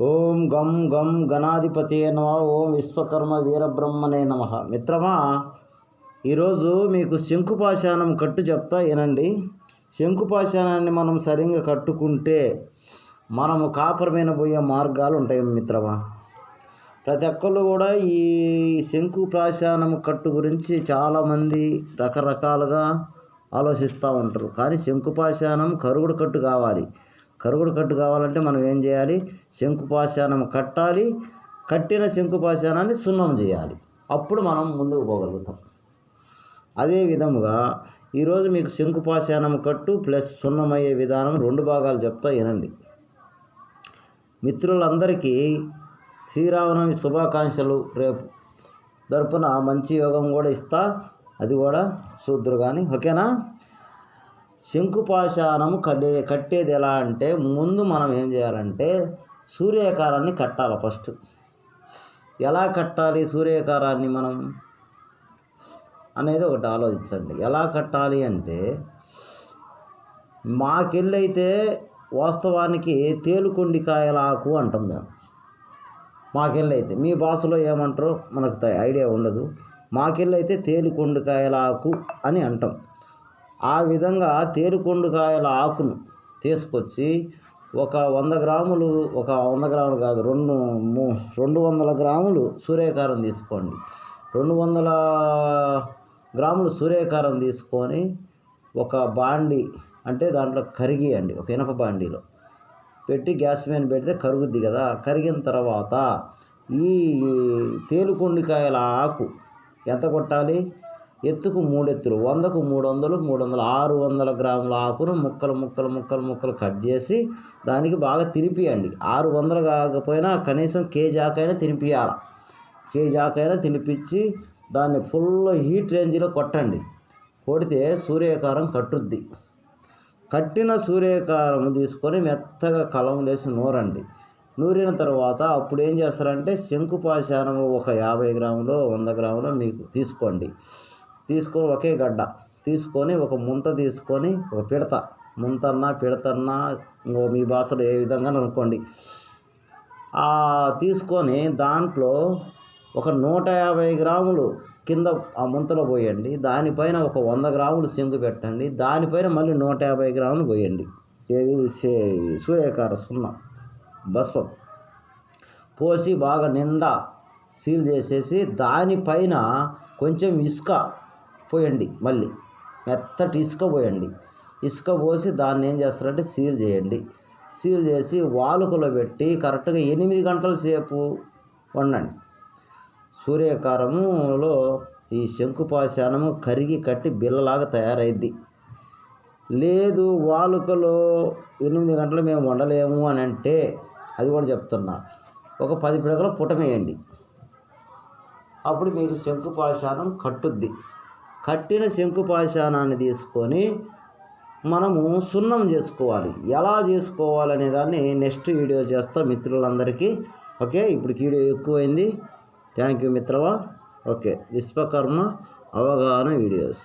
ఓం గం గం గణాధిపతి నమ. ఓం విశ్వకర్మ వీరబ్రహ్మనే నమ. మిత్రమా ఈరోజు మీకు శంకుపాశానం కట్టు చెప్తా వినండి. శంకుపాశానాన్ని మనం సరిగ్గా కట్టుకుంటే మనము కాపురమైన పోయే మార్గాలు ఉంటాయి మిత్రమా. ప్రతి ఒక్కళ్ళు కూడా ఈ శంకు ప్రాశానం కట్టు గురించి చాలామంది రకరకాలుగా ఆలోచిస్తూ ఉంటారు. కానీ శంకుపాశానం కరుగుడు కట్టు కావాలి. కరుగుడు కట్టు కావాలంటే మనం ఏం చేయాలి? శంకుపాశానం కట్టాలి. కట్టిన శంకుపాశానాన్ని సున్నం చేయాలి. అప్పుడు మనం ముందుకు పోగలుగుతాం. అదే విధముగా ఈరోజు మీకు శంకుపాశానం కట్టు ప్లస్ సున్నమయ్యే విధానం రెండు భాగాలు చెప్తా వినండి. మిత్రులందరికీ శ్రీరామనవమి శుభాకాంక్షలు. రేపు తరపున మంచి యోగం కూడా ఇస్తా. అది కూడా చూద్దరు కానీ ఓకేనా? శంకుపాశానము కట్టే కట్టేది ఎలా అంటే ముందు మనం ఏం చేయాలంటే సూర్యాకారాన్ని కట్టాలి ఫస్ట్. ఎలా కట్టాలి సూర్యాకారాన్ని మనం? అనేది ఒకటి ఆలోచించండి. ఎలా కట్టాలి అంటే మాకెళ్ళైతే వాస్తవానికి తేలుకొండికాయల ఆకు అంటాం మేము. మాకెళ్ళైతే మీ భాషలో ఏమంటారో మనకు త- ఐడియా ఉండదు. మాకెళ్ళైతే తేలికొండకాయల ఆకు అని అంటాం. ఆ విధంగా తేరుకొండకాయల ఆకును తీసుకొచ్చి ఒక వంద గ్రాములు ఒక వంద గ్రాములు కాదు రెండు మూ- రెండు వందల గ్రాములు సూర్యకారం తీసుకోండి. రెండు వందల గ్రాములు సూర్యకారం తీసుకొని ఒక బాండి అంటే దాంట్లో కరిగియండి ఒక ఇనప బాండీలో పెట్టి గ్యాస్ మీద పెడితే కరుగుద్ది కదా. కరిగిన తర్వాత ఈ తేలుకొండికాయల ఆకు ఎంత కొట్టాలి? ఎత్తుకు మూడెత్తులు వందకు మూడు వందలు మూడు వందలు ఆరు వందల గ్రాముల ఆకును ముక్కలు ముక్కలు ముక్కలు ముక్కలు కట్ చేసి దానికి బాగా తినిపియండి. ఆరు వందలు కాకపోయినా కనీసం కేజీ ఆకైనా తినిపియాలి. కేజీ ఆకైనా తినిపించి దాన్ని ఫుల్ హీట్ రేంజ్లో కొట్టండి. కొడితే సూర్యకారం కట్టుద్ది. కట్టిన సూర్యకారం తీసుకొని మెత్తగా కలం వేసి నూరండి. నూరిన తర్వాత అప్పుడు ఏం చేస్తారంటే శంకుపాశానము ఒక యాభై గ్రాములు వంద గ్రాములు మీకు తీసుకోండి. తీసుకొని ఒకే గడ్డ తీసుకొని ఒక ముంత తీసుకొని ఒక పిడత. ముంతన్నా పిడతన్నా ఇంకో మీ భాషలో ఏ విధంగా అనుకోండి. తీసుకొని దాంట్లో ఒక నూట యాభై గ్రాములు కింద ఆ ముంతలో పోయండి. దానిపైన ఒక వంద గ్రాములు సింగు పెట్టండి. దానిపైన మళ్ళీ నూట యాభై గ్రాములు పోయండి. ఏది? సే- సూర్యకార సున్నా భస్మం. పోసి బాగా నిండా సీల్ చేసేసి దానిపైన కొంచెం ఇసుక పోయండి మళ్ళీ. మెత్తటి ఇసుక పోయండి. ఇసుక పోసి దాన్ని ఏం చేస్తారంటే సీల్ చేయండి. సీల్ చేసి వాలుకలో పెట్టి కరెక్ట్గా ఎనిమిది గంటల సేపు వండండి. సూర్యకారములో ఈ శంకుపాశానము కరిగి కట్టి బిల్లలాగా తయారైద్ది. లేదు వాలుకలో ఎనిమిది గంటలు మేము వండలేము అని అంటే అది కూడా చెప్తున్నా. ఒక పది పిడకలు పుటమేయండి. అప్పుడు మీకు శంకుపాశానం కట్టుద్ది. కట్టిన శంకుపాశానాన్ని తీసుకొని మనము సున్నం చేసుకోవాలి. ఎలా చేసుకోవాలనే దాన్ని నెక్స్ట్ వీడియో చేస్తా మిత్రులందరికీ. ఓకే ఇప్పుడు వీడియో ఎక్కువైంది. థ్యాంక్ యూ మిత్రమా ఓకే విశ్వకర్మ అవగాహన వీడియోస్.